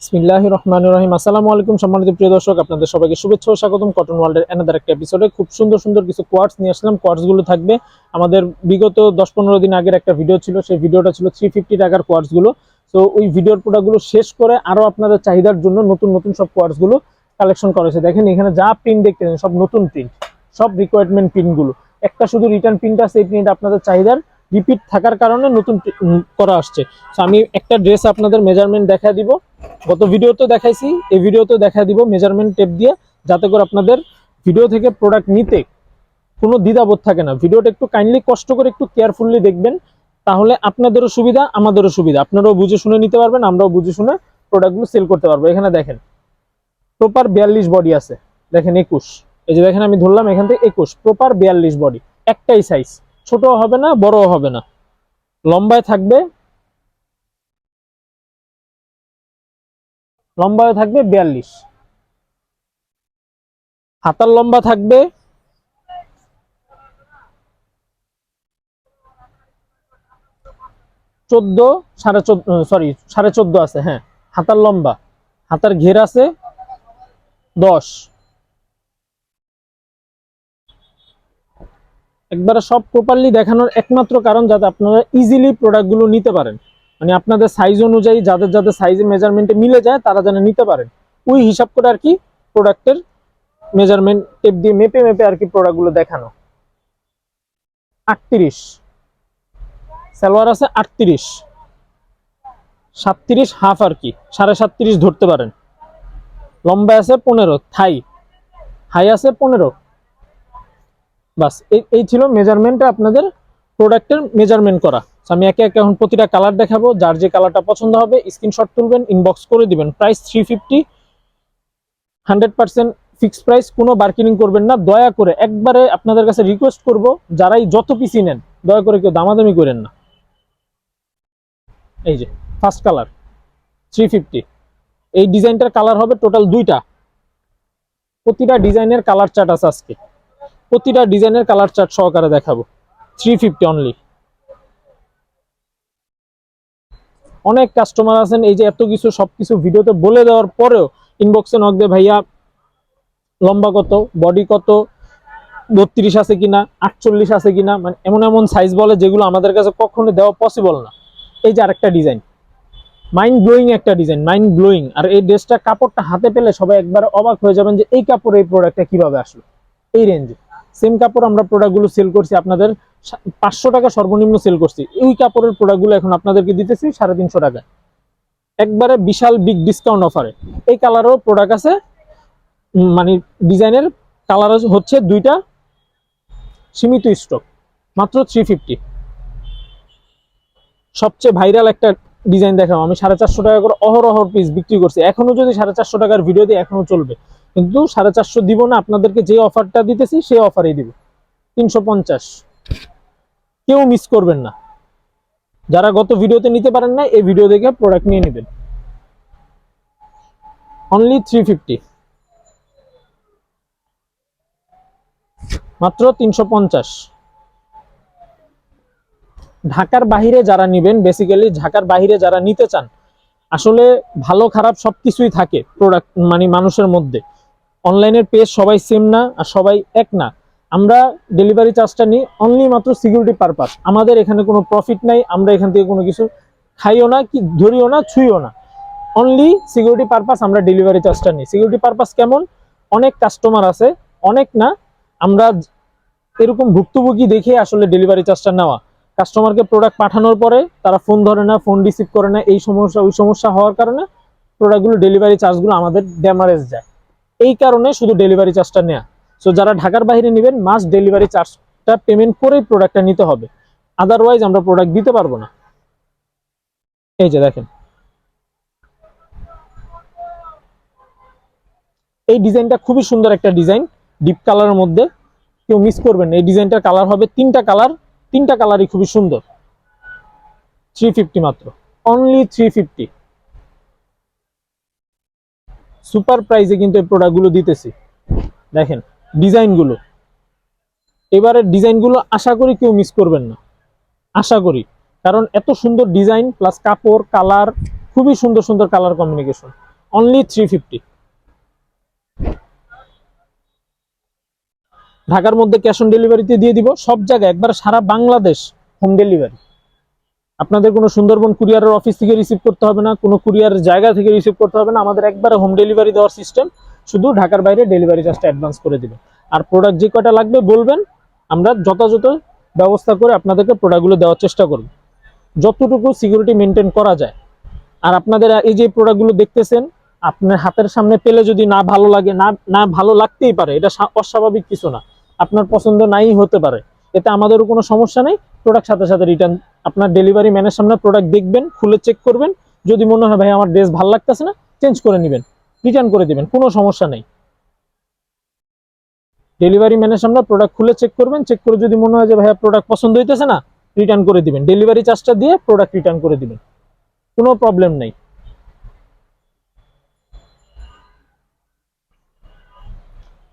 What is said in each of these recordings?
বিসমিল্লাহ রহমান রহিম আসসালামু আলাইকুম সম্মানিত প্রিয় দর্শক, আপনাদের সবাইকে শুভেচ্ছা ও স্বাগতম। কটন ওয়ার্ল্ডের এনাদার একটা এপিসোডে খুব সুন্দর সুন্দর কিছু কোয়ার্টস নিয়ে আসলাম। কোয়ার্টসগুলো থাকবে। আমাদের বিগত দশ পনেরো দিন আগের একটা ভিডিও ছিল। সেই ভিডিওটা ছিল থ্রি ফিফটি টাকার কোয়ার্টসগুলো তো ওই ভিডিওর প্রোডাক্টগুলো শেষ করে আরও আপনাদের চাহিদার জন্য নতুন নতুন সব কোয়ার্টসগুলো কালেকশন করেছে দেখেন, এখানে যা প্রিন্ট দেখতেছেন সব নতুন প্রিন্ট সব রিকোয়ারমেন্ট প্রিন্টগুলো একটা শুধু রিটার্ন প্রিন্ট আছে, এই প্রিন্ট আপনাদের চাহিদার। রিপিট থাকার কারণে নতুন করা আসছে। তো আমি একটা ড্রেস আপনাদের মেজারমেন্ট দেখা দিব। গত ভিডিওতে দেখাইছি, এই ভিডিওতে দেখা দিব মেজারমেন্ট টেপ দিয়ে, যাতে করে আপনাদের ভিডিও থেকে প্রোডাক্ট নিতে কোনো দ্বিধাবোধ থাকে না। ভিডিওটা একটু কাইন্ডলি কষ্ট করে একটু কেয়ারফুললি দেখবেন, তাহলে আপনাদেরও সুবিধা, আমাদেরও সুবিধা। আপনারাও বুঝে শুনে নিতে পারবেন, আমরাও বুঝে শুনে প্রোডাক্টগুলো সেল করতে পারব। এখানে দেখেন প্রপার বিয়াল্লিশ বডি আছে। দেখেন একুশ। এই যে দেখেন আমি ধরলাম, এখান থেকে একুশ। প্রপার বিয়াল্লিশ বডি একটাই সাইজ ছোট হবে না বড় হবে না। লম্বায় থাকবে লম্বায় থাকবে বিয়াল্লিশ। হাতার লম্বা থাকবে, চোদ্দ, সাড়ে চোদ্দ সরি সাড়ে চোদ্দ আছে হ্যাঁ। হাতার লম্বা, হাতার ঘের আছে, দশ। একবারে সব প্রপারলি দেখানোর একমাত্র কারণ যাতে আপনারা ইজিলি প্রোডাক্টগুলো নিতে পারেন। মানে আপনাদের সাইজ অনুযায়ী যাদের যাদের সাইজে মেজারমেন্টে মিলে যায়, তারা যেন নিতে পারেন। ওই হিসাব করে আর কি প্রোডাক্টের মেজারমেন্ট টেপ দিয়ে মেপে মেপে আর কি প্রোডাক্টগুলো দেখানো। আটত্রিশ। সালোয়ার আছে আটত্রিশ। সাতত্রিশ হাফ আর কি, সাড়ে সাতত্রিশ ধরতে পারেন। লম্বা আছে পনেরো, থাই। হাই আছে পনেরো বাস, এই ছিল মেজারমেন্টটা আপনাদের প্রোডাক্টের মেজারমেন্ট করা। আমি একে একে এখন প্রতিটা কালার দেখাবো, যার যে কালারটা পছন্দ হবে স্ক্রিনশট তুলবেন ইনবক্স করে দিবেন। Price three fifty hundred percent fixed price কোনো বার্গেনিং করবেন না। দয়া করে একবারে আপনাদের কাছে রিকোয়েস্ট করব, যারাই যত পিসি নেন, দয়া করে কেউ দামাদামি করেন না। এই যে ফার্স্ট কালার থ্রি ফিফটি এই ডিজাইনটার কালার হবে টোটাল দুইটা। প্রতিটা ডিজাইনের কালার চার্ট আছে আজকে। প্রতিটা ডিজাইনের কালার চার্ট সহকারে দেখাবো। থ্রি ফিফটি অনলি অনেক কাস্টমার আছেন, এই যে এত কিছু, সবকিছু ভিডিওতে বলে দেওয়ার পরেও ইনবক্সে নক দিয়ে, ভাইয়া, লম্বা কত? বডি কত? বত্রিশ আছে কিনা? আটচল্লিশ আছে কিনা? মানে এমন এমন সাইজ বলে যেগুলো আমাদের কাছে কখনো দেওয়া পসিবল না। এই যে আরেকটা ডিজাইন মাইন্ড ব্লোয়িং একটা ডিজাইন মাইন্ড ব্লোয়িং আর এই ড্রেসটা কাপড়টা হাতে পেলে সবাই একবার অবাক হয়ে যাবেন যে এই কাপড়ে এই প্রোডাক্টটা কীভাবে আসলো। এই রেঞ্জে সেম কাপড় আমরা প্রোডাক্টগুলো সেল করছি আপনাদের পাঁচশো টাকা সর্বনিম্ন সেল করছি। এই কাপড়ের প্রোডাক্টগুলো এখন আপনাদেরকে দিতেছি সাড়ে তিনশো টাকা একবারে বিশাল বিগ ডিসকাউন্ট অফারে এই কালারও প্রোডাক্ট আছে। মানে ডিজাইনের কালার হচ্ছে দুইটা সীমিত স্টক মাত্র থ্রি ফিফটি সবচেয়ে ভাইরাল একটা ডিজাইন দেখাও আমি সাড়ে চারশো টাকা করে অহরহর পিস বিক্রি করছি। এখনও যদি সাড়ে চারশো টাকার ভিডিও দিই, এখনও চলবে। কিন্তু সাড়ে চারশো দিব না, আপনাদেরকে যে অফারটা দিতেছি সেই অফারেই দিব। তিনশো পঞ্চাশ। কেউ মিস করবেন না। যারা গত ভিডিওতে নিতে পারেন না এই ভিডিও দেখে প্রোডাক্ট নিয়ে নেবেন। অনলি থ্রি ফিফটি মাত্র তিনশো পঞ্চাশ। ঢাকার বাহিরে যারা নিবেন বেসিক্যালি ঢাকার বাহিরে যারা নিতে চান, আসলে ভালো খারাপ সবকিছুই থাকে প্রোডাক্ট মানে মানুষের মধ্যে। অনলাইনের পেজ সবাই সেম না, আর সবাই এক না। আমরা ডেলিভারি চার্জটা নিই অনলি মাত্র সিকিউরিটি পারপাস আমাদের এখানে কোনো প্রফিট নাই, আমরা এখান থেকে কোনো কিছু খাইও না, কি ধরিও না, ছুঁইও না। অনলি সিকিউরিটি পারপাস আমরা ডেলিভারি চার্জটা নিই। সিকিউরিটি পারপাস কেমন? অনেক কাস্টমার আছে, অনেক না। আমরা এরকম ভুক্তভোগী দেখে আসলে ডেলিভারি চার্জটা নেওয়া। কাস্টমারকে প্রোডাক্ট পাঠানোর পরে তারা ফোন ধরে না ফোন রিসিভ করে না, এই সমস্যা, ওই সমস্যা হওয়ার কারণে প্রোডাক্টগুলো ডেলিভারি চার্জগুলো আমাদের ড্যামারেজ যায়। এই কারণে শুধু ডেলিভারি চার্জটা নেওয়া সো যারা ঢাকার বাইরে নেবেন, মাস ডেলিভারি চার্জটা পেমেন্ট করেই প্রোডাক্টটা নিতে হবে। আদারওয়াইজ আমরা প্রোডাক্ট দিতে পারব না। এই যে দেখেন। এই ডিজাইনটা খুবই সুন্দর একটা ডিজাইন ডিপ কালারের মধ্যে। কেউ মিস করবেন। এই ডিজাইনটার কালার হবে তিনটা কালার তিনটা কালারই খুবই সুন্দর। থ্রি ফিফটি মাত্র। অনলি থ্রি ফিফটি সুপার প্রাইসে কিন্তু এই প্রোডাক্টগুলো দিতেছি। দেখেন, ডিজাইনগুলো। এবারে ডিজাইনগুলো আশা করি কেউ মিস করবেন না। আশা করি। কারণ এত সুন্দর ডিজাইন প্লাস কাপড় কালার খুবই সুন্দর সুন্দর colour communication only three fifty ঢাকার মধ্যে ক্যাশ অন ডেলিভারিতে দিয়ে দিব। সব জায়গায় একবার সারা বাংলাদেশ হোম ডেলিভারি আপনাদের কোনো সুন্দরবন কুরিয়ারের অফিস থেকে রিসিভ করতে হবে না, কোনো কুরিয়ারের জায়গা থেকে রিসিভ করতে হবে না, আমাদের একবারে হোম ডেলিভারি দেওয়ার সিস্টেম শুধু ঢাকার বাইরে ডেলিভারি চার্জটা অ্যাডভান্স করে দিবেন আর প্রোডাক্ট যে কয়টা লাগবে বলবেন, আমরা যথাযথ ব্যবস্থা করে আপনাদেরকে প্রোডাক্টগুলো দেওয়ার চেষ্টা করব। যতটুকু সিকিউরিটি মেনটেন করা যায়। আর আপনাদের এই যে প্রোডাক্টগুলো দেখতেছেন, আপনার হাতের সামনে পেলে যদি না ভালো লাগে, না না ভালো লাগতেই পারে, এটা অস্বাভাবিক কিছু না। আপনার পছন্দ নাই হতে পারে। এতে আমাদেরও কোনো সমস্যা নেই। প্রোডাক্ট সাথে সাথে রিটার্ন আপনার ডেলিভারি ম্যানের সামনে প্রোডাক্ট দেখবেন, খুলে চেক করবেন। যদি মনে হয়, ভাই, আমার ড্রেস ভালো লাগতেছে না চেঞ্জ করে নেবেন। রিটার্ন করে দিবেন, কোনো সমস্যা নেই। ডেলিভারি ম্যানের সামনে প্রোডাক্ট খুলে চেক করবেন। চেক করে যদি মনে হয় যে, ভাইয়া প্রোডাক্ট পছন্দ হইতেছে না রিটার্ন করে দিবেন। ডেলিভারি চার্জটা দিয়ে প্রোডাক্ট রিটার্ন করে দিবেন। কোনো প্রবলেম নেই।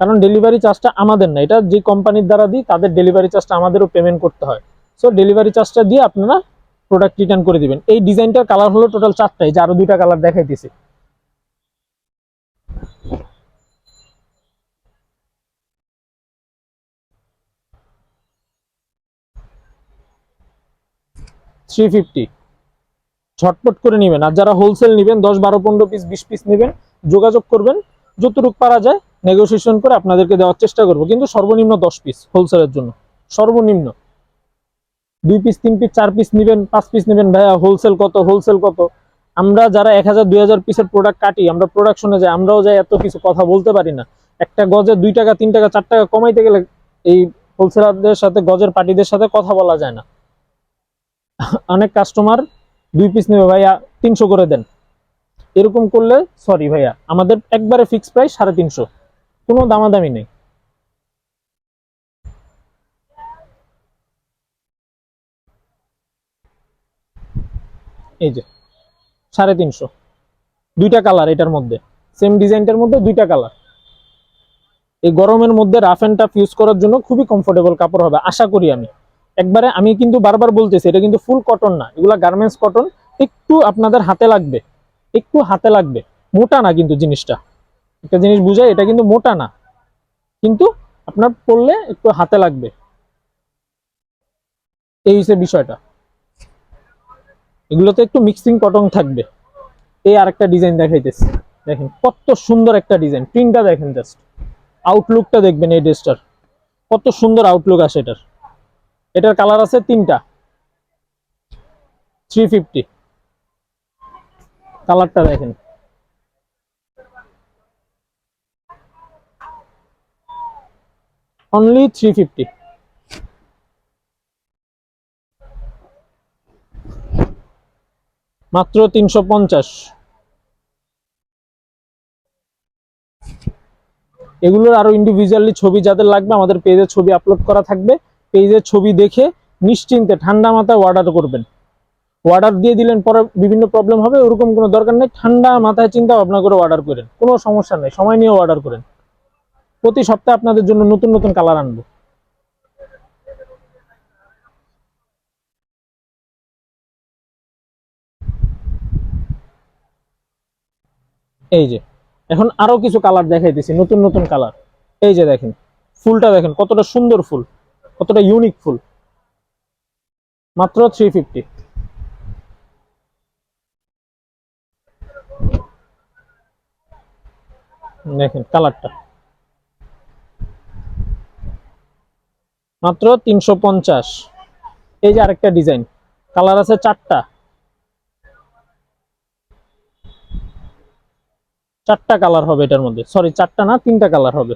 কারণ ডেলিভারি চার্জটা আমাদের না। এটা যে কোম্পানির দ্বারা দিই, তাদের ডেলিভারি চার্জটা আমাদেরও পেমেন্ট করতে হয়। সো ডেলিভারি চার্জটা দিয়ে আপনারা প্রোডাক্ট রিটার্ন করে দিবেন। এই ডিজাইনটার কালার হলো টোটাল চারটাই, যে আরও দুইটা কালার দেখাইতেছি। থ্রি ফিফটি ঝটপট করে নেবেন। আর যারা হোলসেল নেবেন, দশ বারো পনেরো পিস বিশ পিস নেবেন, যোগাযোগ করবেন। যতটুকু পারা যায় নেগোসিয়েশন করে আপনাদেরকে দেওয়ার চেষ্টা করব। কিন্তু সর্বনিম্ন দশ পিস হোলসেলের জন্য। সর্বনিম্ন। দুই পিস তিন পিস চার পিস নেবেন, পাঁচ পিস নেবেন। ভাইয়া হোলসেল কত? হোলসেল কত? আমরা যারা এক হাজার, দুই হাজার পিসের প্রোডাক্ট কাটি, আমরা প্রোডাকশনে যাই, আমরাও যাই, এত কিছু কথা বলতে পারি না। একটা গজে দুই টাকা, তিন টাকা, চার টাকা কমাইতে গেলে এই হোলসেলারদের সাথে, গজের পার্টিদের সাথে কথা বলা যায় না। অনেক কাস্টমার দুই পিস নেবে, ভাইয়া, তিনশো করে দেন। এরকম করলে সরি ভাইয়া, আমাদের একবারে ফিক্স প্রাইস সাড়ে তিনশো। কোনো দামাদামি নেই। এই যে, সাড়ে তিনশো। দুইটা কালার এটার মধ্যে। সেম ডিজাইনটার মধ্যে দুইটা কালার এই গরমের মধ্যে রাফ অ্যান্ড টাফ ইউজ করার জন্য খুবই কমফোর্টেবল কাপড় হবে, আশা করি আমি। একবারে আমি কিন্তু বারবার বলতেছি, এটা কিন্তু ফুল কটন না, এগুলা গার্মেন্টস কটন একটু আপনাদের হাতে লাগবে, একটু হাতে লাগবে, মোটা না কিন্তু জিনিসটা। একটা জিনিস বুঝাই, এটা কিন্তু মোটা না। কিন্তু আপনার পরলে একটু হাতে লাগবে। এই হচ্ছে বিষয়টা। এগুলোতে একটু মিক্সিং কটন থাকবে। এই আরেকটা ডিজাইন দেখাইতেছি। দেখেন, কত সুন্দর একটা ডিজাইন প্রিন্টটা দেখেন জাস্ট আউটলুকটা দেখবেন এই ড্রেসটার কত সুন্দর আউটলুক আসে এটার। এটার কালার আছে তিনটা। থ্রি ফিফটি কালারটা দেখেন। অনলি থ্রি মাত্র তিনশো পঞ্চাশ। এগুলোর আরও ইন্ডিভিজুয়ালি ছবি যাদের লাগবে, আমাদের পেজে ছবি আপলোড করা থাকবে। পেজের ছবি দেখে নিশ্চিন্তে ঠান্ডা মাথায় অর্ডার করবেন। অর্ডার দিয়ে দিলেন, পরে বিভিন্ন প্রবলেম হবে, ওরকম কোনো দরকার নেই। ঠান্ডা মাথায় চিন্তা ভাবনা করে অর্ডার করেন। কোনো সমস্যা নেই, সময় নিয়ে অর্ডার করেন। প্রতি সপ্তাহে আপনাদের জন্য নতুন নতুন কালার আনব। এই যে, এখন আরও কিছু কালার দেখাইতেছি, নতুন নতুন কালার। এই যে দেখেন, ফুলটা দেখেন, কতটা সুন্দর ফুল, কতটা ইউনিক ফুল। মাত্র থ্রি ফিফটি দেখেন, কালারটা। মাত্র তিনশো পঞ্চাশ। এই যে আরেকটা ডিজাইন, কালার আছে চারটা। চারটা কালার হবে এটার মধ্যে। সরি চারটা না, তিনটা কালার হবে।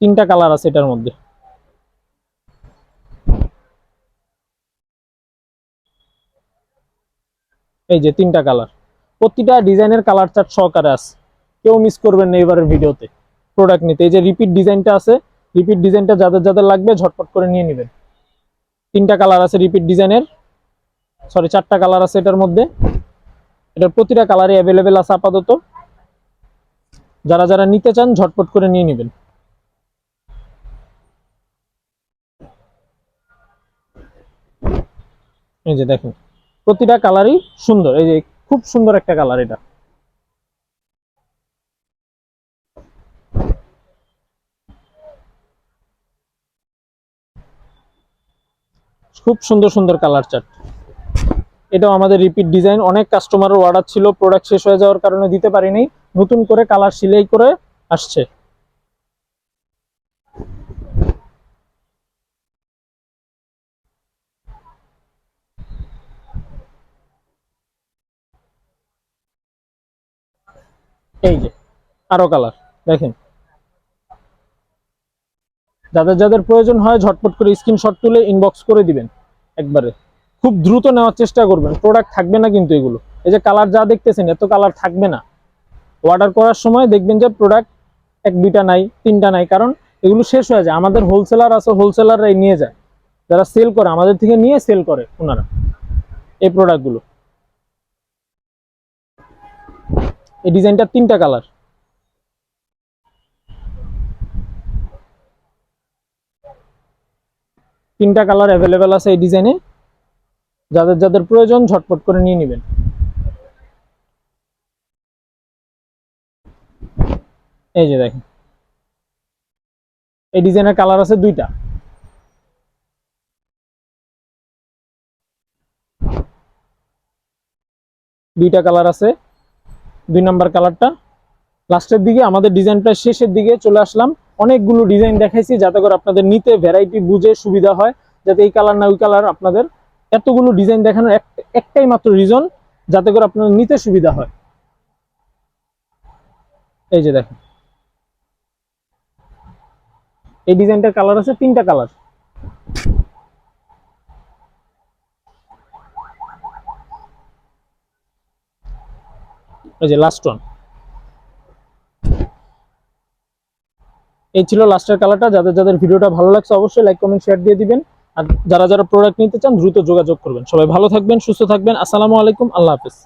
তিনটা কালার আছে এটার মধ্যে। এই যে তিনটা কালার। প্রতিটা ডিজাইনের কালার চার্ট সহকারে আছে। কেউ মিস করবেন না এবারের ভিডিওতে। প্রোডাক্ট নিতে। এই যে রিপিট ডিজাইনটা আছে রিপিট ডিজাইনটা যাদের যাদের লাগবে ঝটপট করে নিয়ে নেবেন। তিনটা কালার আছে রিপিট ডিজাইনের সরি চারটা কালার আছে এটার মধ্যে। এটার প্রতিটা কালারই অ্যাভেলেবেল আছে আপাতত। যারা যারা নিতে চান, ঝটপট করে নিয়ে নেবেন। এই যে দেখেন, প্রতিটা কালারই সুন্দর। এই যে খুব সুন্দর একটা কালার এটা। খুব সুন্দর সুন্দর কালার চার্ট এটাও আমাদের রিপিট ডিজাইন অনেক কাস্টমারের অর্ডার ছিল প্রোডাক্ট শেষ হয়ে যাওয়ার কারণে দিতে পারিনি। নতুন করে কালার সিলাই করে আসছে। এই যে, আরও কালার দেখেন। যাদের যাদের প্রয়োজন হয়, ঝটপট করে স্ক্রিনশট তুলে ইনবক্স করে দিবেন একবারে। খুব দ্রুত নেওয়ার চেষ্টা করবেন। প্রোডাক্ট থাকবে না কিন্তু এগুলো। এই যে কালার যা দেখতেছেন, এত কালার থাকবে না। অর্ডার করার সময় দেখবেন যে প্রোডাক্ট এক দুইটা নাই, তিনটা নাই, কারণ এগুলো শেষ হয়ে যায়। আমাদের হোলসেলার আছে হোলসেলাররাই নিয়ে যায়। যারা সেল করে, আমাদের থেকে নিয়ে সেল করে ওনারা এই প্রোডাক্টগুলো এই ডিজাইনটার তিনটা কালার তিনটা কালার অ্যাভেলেবেল আছে এই ডিজাইনে যাদের যাদের প্রয়োজন ঝটপট করে নিয়ে নেবেন। এই যে দেখেন। এই ডিজাইনের কালার আছে দুইটা। দুইটা কালার আছে। দুই নাম্বার কালারটা লাস্টের দিকে আমাদের ডিজাইনটা শেষের দিকে চলে আসলাম। অনেকগুলো ডিজাইন দেখাইছি যাতে করে আপনাদের নিতে ভ্যারাইটি বুঝে সুবিধা হয়, যাতে এই কালার না ওই কালার আপনাদের এতগুলো ডিজাইন দেখানোর একটাই মাত্র রিজন যাতে করে আপনাদের নিতে সুবিধা হয়। এই যে দেখেন। এই ডিজাইনটার কালার আছে তিনটা কালার এই যে লাস্ট ওয়ান এই ছিল লাস্টের কালারটা যাদের যাদের ভিডিওটা ভালো লাগছে, অবশ্যই লাইক কমেন্ট শেয়ার দিয়ে দিবেন। আর যারা যারা প্রোডাক্ট নিতে চান, দ্রুত যোগাযোগ করবেন। সবাই ভালো থাকবেন, সুস্থ থাকবেন। আসসালামু আলাইকুম, আল্লাহ হাফেজ।